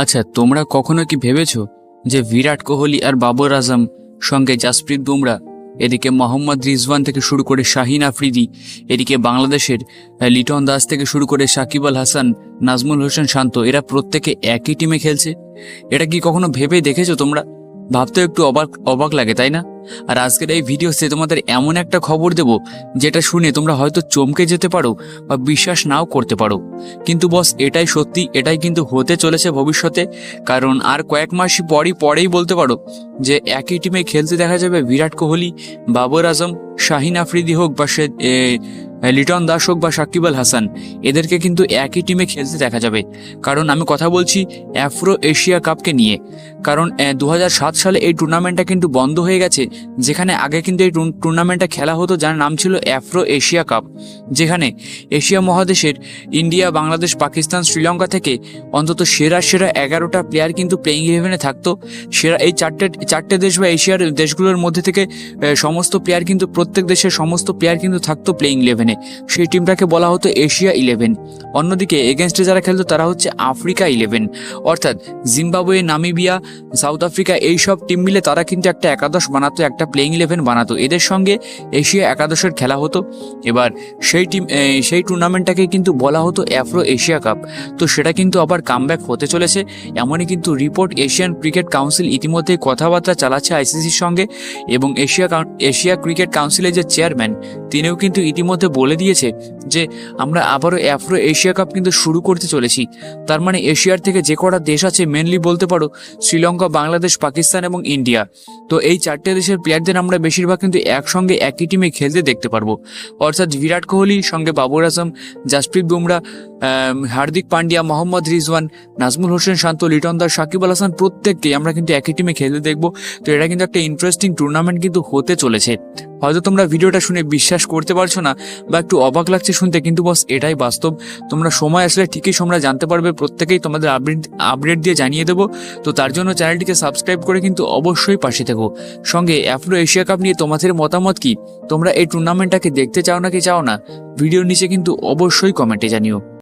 আচ্ছা তোমরা কখনো কি ভেবেছো যে বিরাট কোহলি আর বাবর আজম সঙ্গে জাসপ্রীত বুমরা, এদিকে মোহাম্মদ রিজওয়ান থেকে শুরু করে শাহিন আফ্রিদি, এদিকে বাংলাদেশের লিটন দাস থেকে শুরু করে সাকিব আল হাসান, নাজমুল হোসেন শান্ত, এরা প্রত্যেকে একই টিমে খেলছে? এটা কি কখনো ভেবে দেখেছ তোমরা? ভাবতেও একটু অবাক অবাক লাগে, তাই না? আর আজকের এই ভিডিওতে তোমাদের এমন একটা খবর দেব যেটা শুনে তোমরা হয়তো চমকে যেতে পারো বা বিশ্বাস নাও করতে পারো। কিন্তু বস, এটাই সত্যি, এটাই কিন্তু হতে চলেছে ভবিষ্যতে। কারণ আর কয়েক মাস পরই পরেই বলতে পারো যে একই টিমে খেলতে দেখা যাবে বিরাট কোহলি, বাবর আজম, শাহিন আফ্রিদি হোক বা সে লিটন দাস হোক বা সাকিব আল হাসান, এদেরকে কিন্তু একই টিমে খেলতে দেখা যাবে। কারণ আমি কথা বলছি অ্যাফ্রো এশিয়া কাপকে নিয়ে। কারণ দু হাজার সাত সালে এই টুর্নামেন্টটা কিন্তু বন্ধ হয়ে গেছে, যেখানে আগে কিন্তু এই টুর্ন- টুর্নামেন্টটা খেলা হতো যার নাম ছিল অ্যাফ্রো এশিয়া কাপ যেখানে এশিয়া মহাদেশের ইন্ডিয়া, বাংলাদেশ, পাকিস্তান, শ্রীলঙ্কা থেকে অন্তত সেরা সেরা এগারোটা প্লেয়ার কিন্তু প্লেইং ইলেভেনে থাকতো। সেরা এই চারটে চারটে দেশ বা এশিয়ার দেশগুলোর মধ্যে থেকে সমস্ত প্লেয়ার কিন্তু, প্রত্যেক দেশের সমস্ত প্লেয়ার কিন্তু থাকতো প্লেইং ইলেভেনে সেই টিমটাকে বলা হতো এশিয়া ইলেভেন অন্যদিকে এগেনস্টে যারা খেলতো তারা হচ্ছে আফ্রিকা ইলেভেন অর্থাৎ জিম্বাবুয়ে নামিবিয়া সাউথ আফ্রিকা এই সব টিম মিলে তারা কিন্তু একটা একাদশ বানাতো, একটা প্লেইং ইলেভেন বানাতো। এদের সঙ্গে এশিয়া একাদশের খেলা হতো। এবার সেই টিম সেই টুর্নামেন্টটাকে কিন্তু বলা হতো অ্যাফ্রো এশিয়া কাপ তো সেটা কিন্তু আবার কামব্যাক হতে চলেছে। এমনই কিন্তু রিপোর্ট এশিয়ান ক্রিকেট কাউন্সিল ইতিমধ্যেই কথাবার্তা চালাচ্ছে আইসিসির সঙ্গে এবং এশিয়া এশিয়া ক্রিকেট কাউন্সিলের যে চেয়ারম্যান তিনিও কিন্তু ইতিমধ্যে বলে দিয়েছে যে আমরা আবারও অ্যাফ্রো এশিয়া কাপ কিন্তু শুরু করতে চলেছি। তার মানে এশিয়ার থেকে যে কটা দেশ আছে মেনলি বলতে পারো শ্রীলঙ্কা, বাংলাদেশ, পাকিস্তান এবং ইন্ডিয়া। তো এই চারটে দেশের প্লেয়ারদের আমরা বেশিরভাগ কিন্তু একসঙ্গে একই টিমে খেলতে দেখতে পারব। অর্থাৎ বিরাট কোহলি, সঙ্গে বাবর আজম, জাসপ্রীত বুমরা হার্দিক পান্ডিয়া, মোহাম্মদ রিজওয়ান, নাজমুল হোসেন শান্ত, লিটন দাস, সাকিব আল হাসান প্রত্যেককেই আমরা কিন্তু একই টিমে খেলতে দেখব। তো এটা কিন্তু একটা ইন্টারেস্টিং টুর্নামেন্ট কিন্তু হতে চলেছে। হয়তো তোমরা ভিডিওটা শুনে বিশ্বাস করতে পারছ না বা একটু অবাক লাগছে শুনতে, কিন্তু বস, এটাই বাস্তব। তোমরা সময় আসলে ঠিকই তোমরা জানতে পারবে, প্রত্যেকেই তোমাদের আপডেট আপডেট দিয়ে জানিয়ে দেবো। তো তার জন্য চ্যানেলটিকে সাবস্ক্রাইব করে কিন্তু অবশ্যই পাশে থেকো। সঙ্গে অ্যাফ্রো এশিয়া কাপ নিয়ে তোমাদের মতামত কি? তোমরা এই টুর্নামেন্টটাকে দেখতে চাও নাকি চাও না? ভিডিওর নিচে কিন্তু অবশ্যই কমেন্টে জানিও।